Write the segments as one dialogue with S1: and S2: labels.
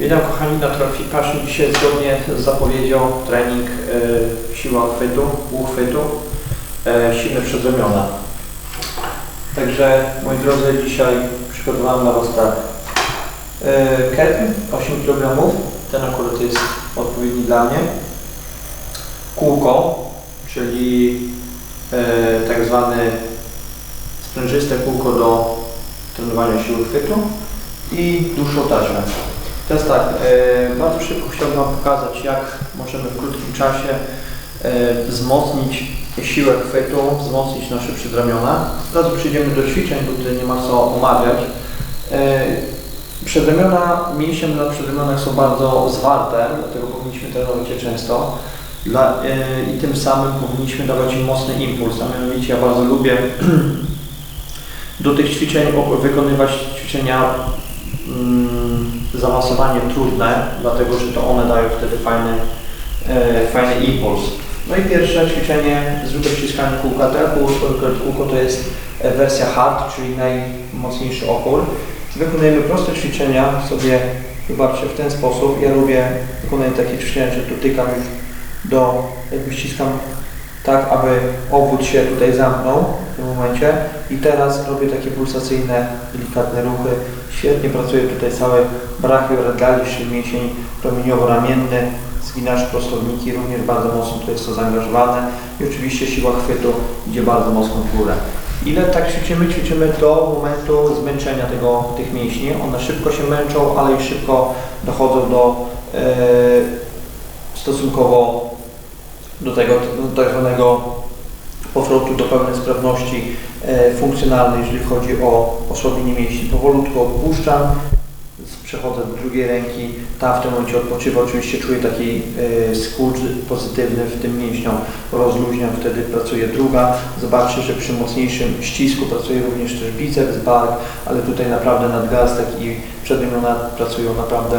S1: Witam kochani na Passion. Dzisiaj zgodnie z zapowiedzią trening e, siła chwytu, uchwytu, e, silne przedramiona. Także moi drodzy, dzisiaj przygotowałem dla Was tak. E, kettlebell 8 kg, ten akurat jest odpowiedni dla mnie. Kółko, czyli e, tak zwane sprężyste kółko do trenowania siły chwytu i dłuższą taśmę. Teraz tak, e, bardzo szybko chciałbym Wam pokazać, jak możemy w krótkim czasie e, wzmocnić siłę chwytu, wzmocnić nasze przedramiona. Zaraz przejdziemy do ćwiczeń, bo tutaj nie ma co omawiać. E, przedramiona, mięśnie na przedramionach są bardzo zwarte, dlatego powinniśmy trenować je często. Dla, e, I tym samym powinniśmy dawać im mocny impuls, a mianowicie ja bardzo lubię do tych ćwiczeń wykonywać ćwiczenia mm, zaawansowanie trudne, dlatego że to one dają wtedy fajny, e, fajny impuls. No i pierwsze ćwiczenie zwykłe ściskanie kółka. Te kółko, to jest e, wersja hard, czyli najmocniejszy opór. Wykonujemy proste ćwiczenia sobie, wybaczcie, w ten sposób. Ja lubię wykonać takie ćwiczenia, że dotykam już do, jakby ściskam tak, aby obwód się tutaj zamknął w tym momencie. I teraz robię takie pulsacyjne, delikatne ruchy. Świetnie pracuje tutaj cały brachioradialis, czyli mięsień promieniowo-ramienny, zginasz prostowniki, również bardzo mocno tutaj jest to zaangażowane. I oczywiście siła chwytu idzie bardzo mocno w górę. Ile tak ćwiczymy? Ćwiczymy do momentu zmęczenia tego, tych mięśni. One szybko się męczą, ale i szybko dochodzą do e, stosunkowo do tego do tak zwanego powrotu do pełnej sprawności e, funkcjonalnej, jeżeli chodzi o osłabienie mięśni. Powolutku odpuszczam, z- przechodzę do drugiej ręki, ta w tym momencie odpoczywa, oczywiście czuję taki e, skurcz pozytywny w tym mięśniom, rozluźniam, wtedy pracuje druga. Zobaczcie, że przy mocniejszym ścisku pracuje również też biceps, bark, ale tutaj naprawdę nadgarstek i przedramiona pracują naprawdę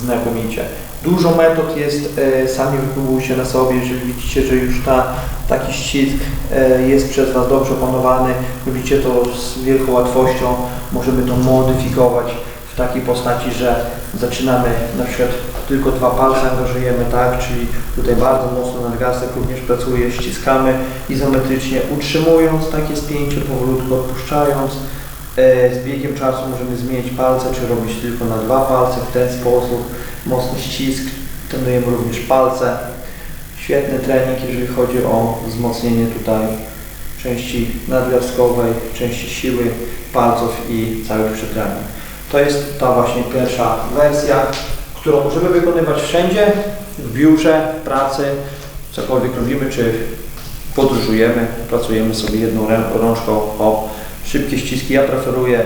S1: znakomicie. Dużo metod jest, e, sami wypróbujcie na sobie, jeżeli widzicie, że już ta, taki ścisk e, jest przez Was dobrze opanowany, robicie to z wielką łatwością, możemy to modyfikować w takiej postaci, że zaczynamy na przykład tylko dwa palce angażujemy, tak, czyli tutaj bardzo mocno nadgarstek również pracuje, ściskamy izometrycznie, utrzymując takie spięcie, powolutku odpuszczając. E, Z biegiem czasu możemy zmienić palce, czy robić tylko na dwa palce w ten sposób. Mocny ścisk, trenujemy również palce. Świetny trening, jeżeli chodzi o wzmocnienie tutaj części nadgarstkowej, części siły palców i całych przedramion. To jest ta właśnie pierwsza wersja, którą możemy wykonywać wszędzie, w biurze, w pracy, cokolwiek robimy, czy podróżujemy, pracujemy sobie jedną rączką, hop, szybkie ściski. Ja preferuję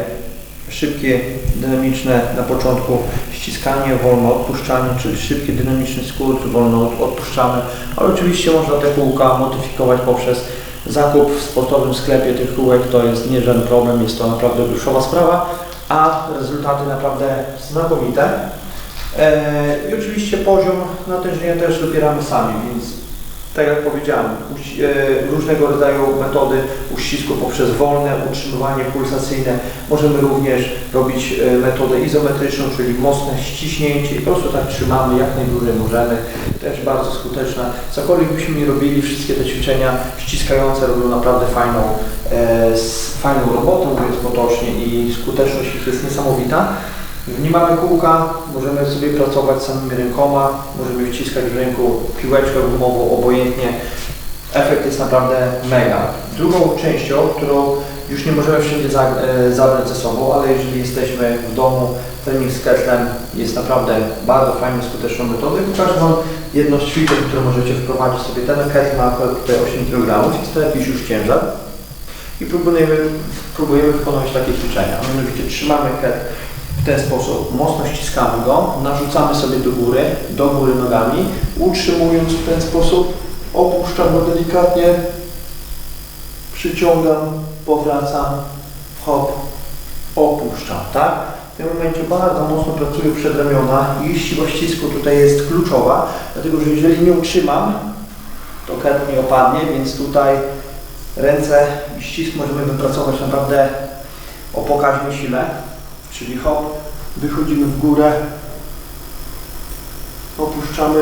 S1: szybkie, dynamiczne na początku ściskanie, wolno odpuszczanie, czyli szybki, dynamiczny skrót, wolno od- odpuszczamy, ale oczywiście można te kółka modyfikować poprzez zakup w sportowym sklepie tych kółek, to jest nie żaden problem, jest to naprawdę duszowa sprawa, a rezultaty naprawdę znakomite. E, I oczywiście poziom natężenia też dobieramy sami, więc tak jak powiedziałem, e, różnego rodzaju metody uścisku poprzez wolne utrzymywanie pulsacyjne. Możemy również robić e, metodę izometryczną, czyli mocne ściśnięcie i po prostu tak trzymamy jak najdłużej możemy. Też bardzo skuteczna. Cokolwiek byśmy nie robili, wszystkie te ćwiczenia ściskające robią naprawdę fajną, e, fajną robotę, mówiąc potocznie i skuteczność ich jest niesamowita. Nie mamy kółka, możemy sobie pracować samymi rękoma, możemy wciskać w ręku piłeczkę gumową obojętnie. Efekt jest naprawdę mega. Drugą częścią, którą już nie możemy wszędzie e, zabrać ze sobą, ale jeżeli jesteśmy w domu, trening z ketlem jest naprawdę bardzo fajną, skuteczną metodą. Pokażę Wam jedno z ćwiczeń, które możecie wprowadzić sobie. Ten kettle ma akurat tutaj 8 kg, jest to jakiś już ciężar. I próbujemy, próbujemy wykonać takie ćwiczenia. Mianowicie trzymamy kettle w ten sposób, mocno ściskamy go, narzucamy sobie do góry, do góry nogami, utrzymując w ten sposób, opuszczam go delikatnie, przyciągam, powracam, hop, opuszczam, tak? W tym momencie bardzo mocno pracuję przedramiona i siła ścisku tutaj jest kluczowa, dlatego że jeżeli nie utrzymam, to kęt nie opadnie, więc tutaj ręce i ścisk możemy wypracować naprawdę o pokaźnej sile, czyli hop, wychodzimy w górę, opuszczamy,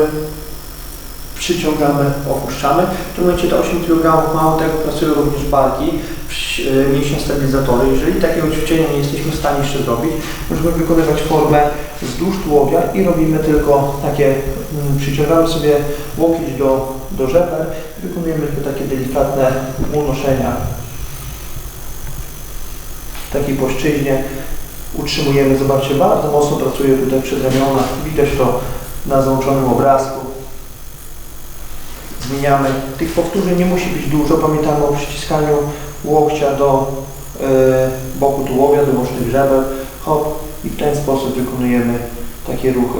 S1: przyciągamy, opuszczamy. W tym momencie te 8 kg mało tego pracują również barki, y, mięśnie stabilizatory. Jeżeli takiego ćwiczenia nie jesteśmy w stanie jeszcze zrobić, możemy wykonywać formę wzdłuż tułowia i robimy tylko takie, mm, przyciągamy sobie łokieć do, do żeber wykonujemy tylko takie delikatne unoszenia w takiej płaszczyźnie. Utrzymujemy, zobaczcie, bardzo mocno pracuje tutaj przedramiona. Widać to na załączonym obrazku. Zmieniamy. Tych powtórzeń nie musi być dużo. Pamiętamy o przyciskaniu łokcia do y, boku tułowia, do bocznych żeber. Hop. I w ten sposób wykonujemy takie ruchy.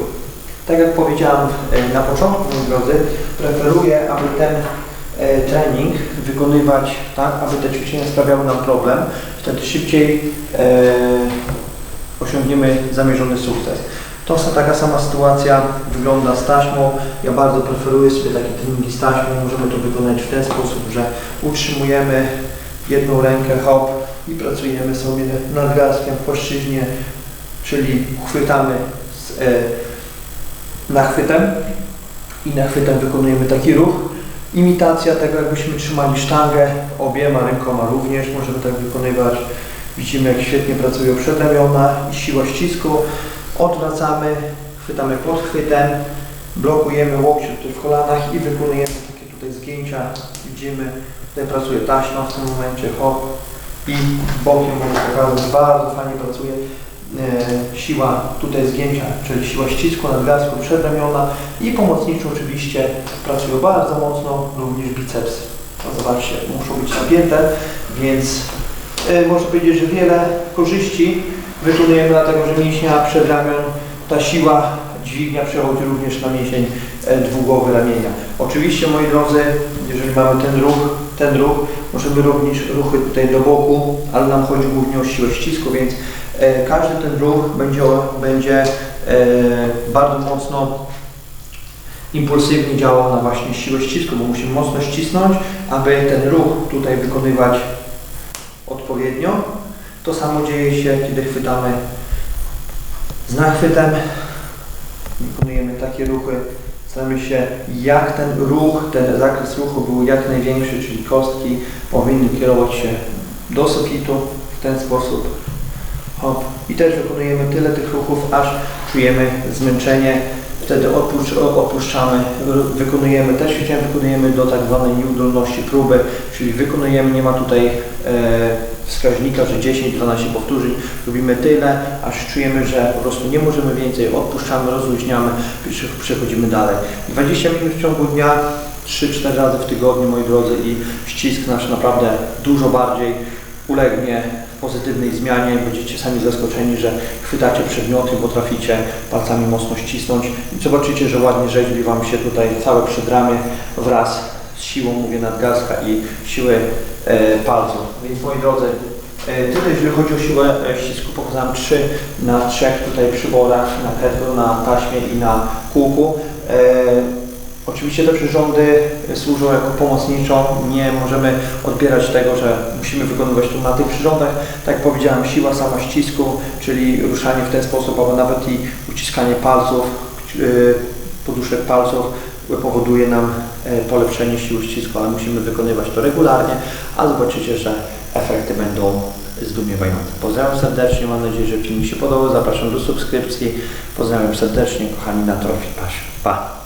S1: Tak jak powiedziałem y, na początku, moi drodzy, preferuję, aby ten y, trening wykonywać tak, aby te ćwiczenia sprawiały nam problem. Wtedy szybciej osiągniemy zamierzony sukces. To taka sama sytuacja wygląda z taśmą. Ja bardzo preferuję sobie takie treningi z taśmą. Możemy to wykonać w ten sposób, że utrzymujemy jedną rękę, hop i pracujemy sobie nadgarstkiem w płaszczyźnie, czyli chwytamy z e, nachwytem i nachwytem wykonujemy taki ruch. Imitacja tego, jakbyśmy trzymali sztangę obiema rękoma również możemy tak wykonywać. Widzimy, jak świetnie pracują przedramiona i siła ścisku. Odwracamy, chwytamy podchwytem, blokujemy łokcie tutaj w kolanach i wykonujemy takie tutaj zgięcia. Widzimy, tutaj pracuje taśma w tym momencie, hop i bokiem mogę pokazać, bardzo fajnie pracuje e, siła tutaj zgięcia, czyli siła ścisku, nadgarstku, przedramiona i pomocniczo oczywiście pracują bardzo mocno również biceps. No zobaczcie, muszą być napięte, więc można powiedzieć, że wiele korzyści wykonujemy dlatego, że mięśnia przedramion, ta siła dźwignia przechodzi również na mięsień e, dwugłowy ramienia. Oczywiście moi drodzy, jeżeli mamy ten ruch, ten ruch, możemy również ruchy tutaj do boku, ale nam chodzi głównie o siłę ścisku, więc e, każdy ten ruch będzie, będzie e, bardzo mocno impulsywnie działał na właśnie siłę ścisku, bo musimy mocno ścisnąć, aby ten ruch tutaj wykonywać odpowiednio. To samo dzieje się, kiedy chwytamy z nachwytem. Wykonujemy takie ruchy. Staramy się, jak ten ruch, ten zakres ruchu był jak największy, czyli kostki powinny kierować się do sufitu w ten sposób. Hop. I też wykonujemy tyle tych ruchów, aż czujemy zmęczenie. Wtedy opuszczamy, wykonujemy te ćwiczenia wykonujemy do tak zwanej nieudolności próby, czyli wykonujemy, nie ma tutaj e, wskaźnika, że 10-12 powtórzeń, robimy tyle, aż czujemy, że po prostu nie możemy więcej, odpuszczamy, rozluźniamy przechodzimy dalej. 20 minut w ciągu dnia, 3-4 razy w tygodniu, moi drodzy, i ścisk nasz naprawdę dużo bardziej ulegnie pozytywnej zmianie. Będziecie sami zaskoczeni, że chwytacie przedmioty, potraficie palcami mocno ścisnąć i zobaczycie, że ładnie rzeźbi Wam się tutaj całe przedramię wraz z siłą, mówię, nadgarstka i siły palców. Więc moi drodzy, e, tyle jeżeli chodzi o siłę e, ścisku, pokazałem trzy na trzech tutaj przyborach, na kettle, na taśmie i na kółku. E, Oczywiście te przyrządy służą jako pomocniczą, nie możemy odbierać tego, że musimy wykonywać to na tych przyrządach. Tak jak powiedziałem, siła sama ścisku, czyli ruszanie w ten sposób, albo nawet i uciskanie palców, poduszek palców powoduje nam e, polepszenie siły ścisku, ale musimy wykonywać to regularnie, a zobaczycie, że efekty będą zdumiewające. Pozdrawiam serdecznie, mam nadzieję, że film mi się podobał, zapraszam do subskrypcji. Pozdrawiam serdecznie, kochani na Trofi. Pa!